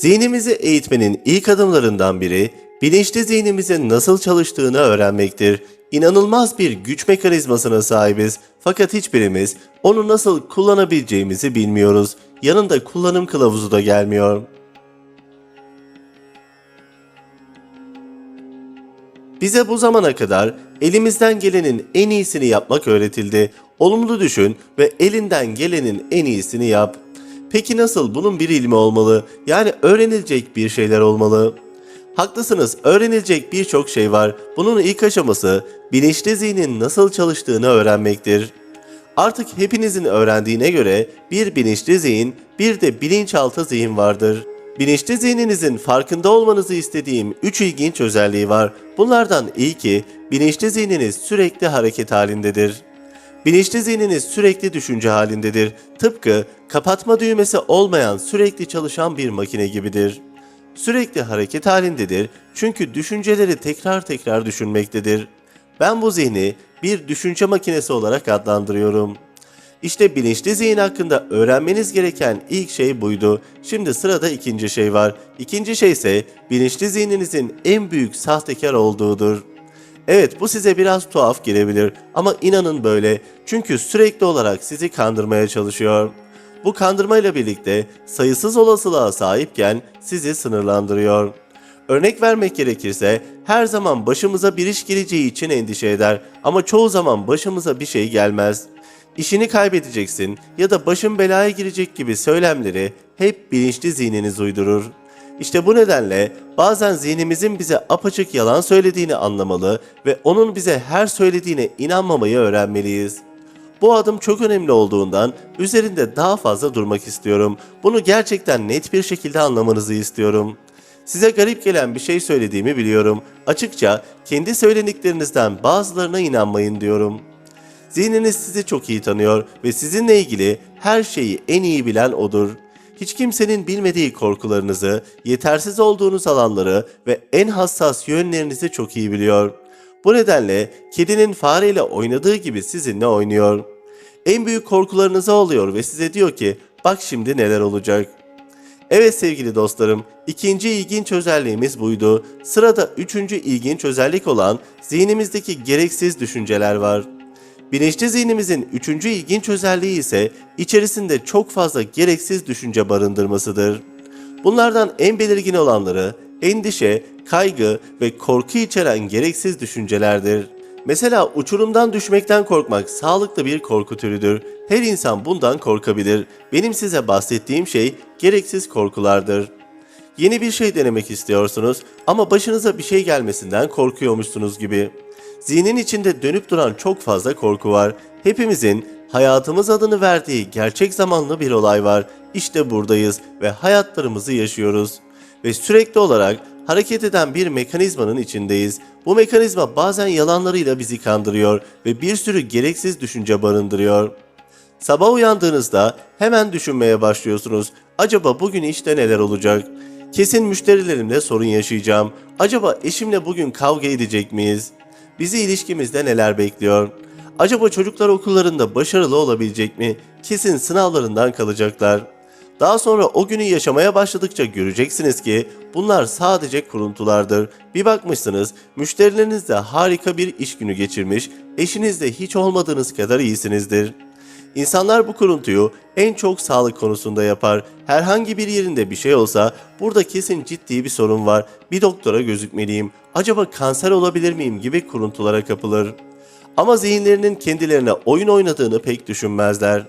Zihnimizi eğitmenin ilk adımlarından biri bilinçli zihnimizin nasıl çalıştığını öğrenmektir. İnanılmaz bir güç mekanizmasına sahibiz fakat hiçbirimiz onu nasıl kullanabileceğimizi bilmiyoruz. Yanında kullanım kılavuzu da gelmiyor. Bize bu zamana kadar elimizden gelenin en iyisini yapmak öğretildi. Olumlu düşün ve elinden gelenin en iyisini yap. Peki nasıl bunun bir ilmi olmalı? Yani öğrenilecek bir şeyler olmalı. Haklısınız, öğrenilecek birçok şey var. Bunun ilk aşaması bilinçli zihnin nasıl çalıştığını öğrenmektir. Artık hepinizin öğrendiğine göre bir bilinçli zihin, bir de bilinçaltı zihin vardır. Bilinçli zihninizin farkında olmanızı istediğim 3 ilginç özelliği var. Bunlardan ilki bilinçli zihniniz sürekli hareket halindedir. Bilinçli zihniniz sürekli düşünce halindedir. Tıpkı kapatma düğmesi olmayan sürekli çalışan bir makine gibidir. Sürekli hareket halindedir çünkü düşünceleri tekrar tekrar düşünmektedir. Ben bu zihni bir düşünce makinesi olarak adlandırıyorum. İşte bilinçli zihin hakkında öğrenmeniz gereken ilk şey buydu. Şimdi sırada ikinci şey var. İkinci şey ise bilinçli zihninizin en büyük sahtekar olduğudur. Evet bu size biraz tuhaf gelebilir ama inanın böyle. Çünkü sürekli olarak sizi kandırmaya çalışıyor. Bu kandırmayla birlikte sayısız olasılığa sahipken sizi sınırlandırıyor. Örnek vermek gerekirse her zaman başımıza bir iş geleceği için endişe eder ama çoğu zaman başımıza bir şey gelmez. İşini kaybedeceksin ya da başın belaya girecek gibi söylemleri hep bilinçli zihniniz uydurur. İşte bu nedenle bazen zihnimizin bize apaçık yalan söylediğini anlamalı ve onun bize her söylediğine inanmamayı öğrenmeliyiz. Bu adım çok önemli olduğundan üzerinde daha fazla durmak istiyorum. Bunu gerçekten net bir şekilde anlamanızı istiyorum. Size garip gelen bir şey söylediğimi biliyorum. Açıkça kendi söylediklerinizden bazılarına inanmayın diyorum. Zihniniz sizi çok iyi tanıyor ve sizinle ilgili her şeyi en iyi bilen odur. Hiç kimsenin bilmediği korkularınızı, yetersiz olduğunuz alanları ve en hassas yönlerinizi çok iyi biliyor. Bu nedenle kedinin fareyle oynadığı gibi sizinle oynuyor. En büyük korkularınızı oluyor ve size diyor ki bak şimdi neler olacak. Evet sevgili dostlarım, ikinci ilginç özelliğimiz buydu. Sırada üçüncü ilginç özellik olan zihnimizdeki gereksiz düşünceler var. Bilinçli zihnimizin üçüncü ilginç özelliği ise içerisinde çok fazla gereksiz düşünce barındırmasıdır. Bunlardan en belirgin olanları endişe, kaygı ve korku içeren gereksiz düşüncelerdir. Mesela uçurumdan düşmekten korkmak sağlıklı bir korku türüdür. Her insan bundan korkabilir. Benim size bahsettiğim şey gereksiz korkulardır. Yeni bir şey denemek istiyorsunuz ama başınıza bir şey gelmesinden korkuyormuşsunuz gibi. Zihnin içinde dönüp duran çok fazla korku var. Hepimizin hayatımız adını verdiği gerçek zamanlı bir olay var. İşte buradayız ve hayatlarımızı yaşıyoruz. Ve sürekli olarak hareket eden bir mekanizmanın içindeyiz. Bu mekanizma bazen yalanlarıyla bizi kandırıyor ve bir sürü gereksiz düşünce barındırıyor. Sabah uyandığınızda hemen düşünmeye başlıyorsunuz. Acaba bugün işte neler olacak? Kesin müşterilerimle sorun yaşayacağım. Acaba eşimle bugün kavga edecek miyiz? Bizi ilişkimizde neler bekliyor? Acaba çocuklar okullarında başarılı olabilecek mi? Kesin sınavlarından kalacaklar. Daha sonra o günü yaşamaya başladıkça göreceksiniz ki bunlar sadece kuruntulardır. Bir bakmışsınız müşterileriniz de harika bir iş günü geçirmiş, eşiniz de hiç olmadığınız kadar iyisinizdir. İnsanlar bu kuruntuyu en çok sağlık konusunda yapar. Herhangi bir yerinde bir şey olsa burada kesin ciddi bir sorun var. Bir doktora gözükmeliyim. Acaba kanser olabilir miyim gibi kuruntulara kapılır. Ama zihinlerinin kendilerine oyun oynadığını pek düşünmezler.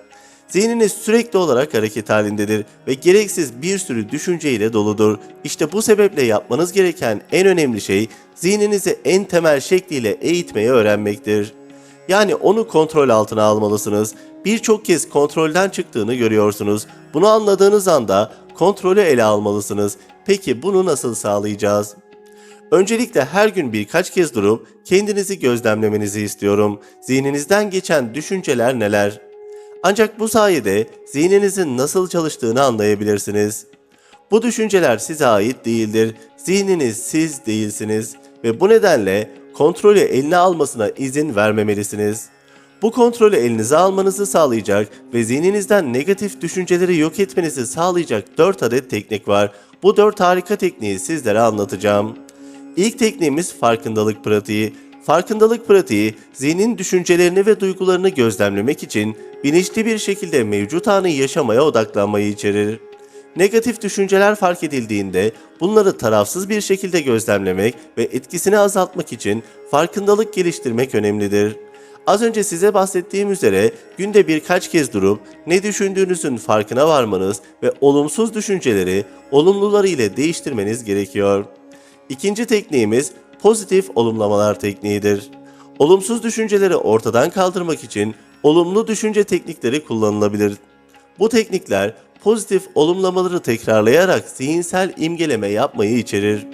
Zihniniz sürekli olarak hareket halindedir ve gereksiz bir sürü düşünceyle doludur. İşte bu sebeple yapmanız gereken en önemli şey zihninizi en temel şekliyle eğitmeyi öğrenmektir. Yani onu kontrol altına almalısınız. Birçok kez kontrolden çıktığını görüyorsunuz. Bunu anladığınız anda kontrolü ele almalısınız. Peki bunu nasıl sağlayacağız? Öncelikle her gün birkaç kez durup kendinizi gözlemlemenizi istiyorum. Zihninizden geçen düşünceler neler? Ancak bu sayede zihninizin nasıl çalıştığını anlayabilirsiniz. Bu düşünceler size ait değildir. Zihniniz siz değilsiniz ve bu nedenle kontrolü eline almasına izin vermemelisiniz. Bu kontrolü elinize almanızı sağlayacak ve zihninizden negatif düşünceleri yok etmenizi sağlayacak 4 adet teknik var. bu dört harika tekniği sizlere anlatacağım. İlk tekniğimiz farkındalık pratiği. Farkındalık pratiği, zihnin düşüncelerini ve duygularını gözlemlemek için bilinçli bir şekilde mevcut anı yaşamaya odaklanmayı içerir. Negatif düşünceler fark edildiğinde bunları tarafsız bir şekilde gözlemlemek ve etkisini azaltmak için farkındalık geliştirmek önemlidir. Az önce size bahsettiğim üzere günde birkaç kez durup ne düşündüğünüzün farkına varmanız ve olumsuz düşünceleri olumluları ile değiştirmeniz gerekiyor. İkinci tekniğimiz pozitif olumlamalar tekniğidir. Olumsuz düşünceleri ortadan kaldırmak için olumlu düşünce teknikleri kullanılabilir. Bu teknikler pozitif olumlamaları tekrarlayarak zihinsel imgeleme yapmayı içerir.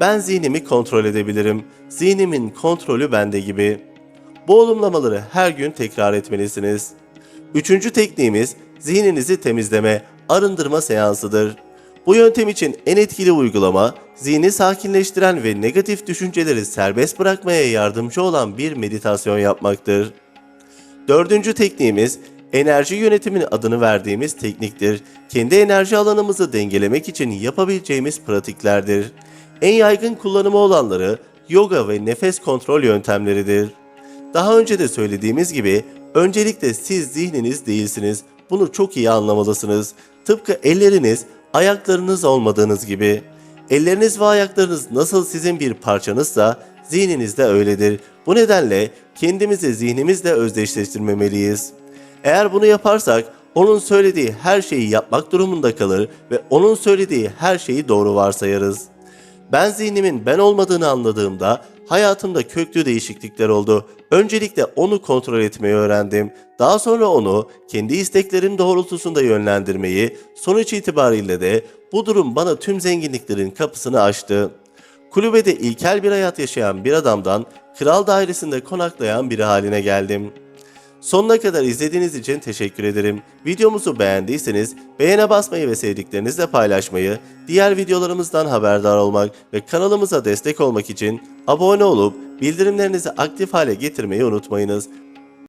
Ben zihnimi kontrol edebilirim. Zihnimin kontrolü bende gibi. Bu olumlamaları her gün tekrar etmelisiniz. Üçüncü tekniğimiz zihninizi temizleme, arındırma seansıdır. Bu yöntem için en etkili uygulama, zihni sakinleştiren ve negatif düşünceleri serbest bırakmaya yardımcı olan bir meditasyon yapmaktır. Dördüncü tekniğimiz enerji yönetiminin adını verdiğimiz tekniktir. Kendi enerji alanımızı dengelemek için yapabileceğimiz pratiklerdir. En yaygın kullanımı olanları yoga ve nefes kontrol yöntemleridir. Daha önce de söylediğimiz gibi öncelikle siz zihniniz değilsiniz. Bunu çok iyi anlamalısınız. Tıpkı elleriniz, ayaklarınız olmadığınız gibi. Elleriniz ve ayaklarınız nasıl sizin bir parçanızsa zihniniz de öyledir. Bu nedenle kendimizi zihnimizle özdeşleştirmemeliyiz. Eğer bunu yaparsak onun söylediği her şeyi yapmak durumunda kalır ve onun söylediği her şeyi doğru varsayarız. Ben zihnimin ben olmadığını anladığımda hayatımda köklü değişiklikler oldu. Öncelikle onu kontrol etmeyi öğrendim. Daha sonra onu kendi isteklerim doğrultusunda yönlendirmeyi, sonuç itibariyle de bu durum bana tüm zenginliklerin kapısını açtı. Kulübede ilkel bir hayat yaşayan bir adamdan kral dairesinde konaklayan biri haline geldim. Sonuna kadar izlediğiniz için teşekkür ederim. Videomuzu beğendiyseniz beğene basmayı ve sevdiklerinizle paylaşmayı, diğer videolarımızdan haberdar olmak ve kanalımıza destek olmak için abone olup bildirimlerinizi aktif hale getirmeyi unutmayınız.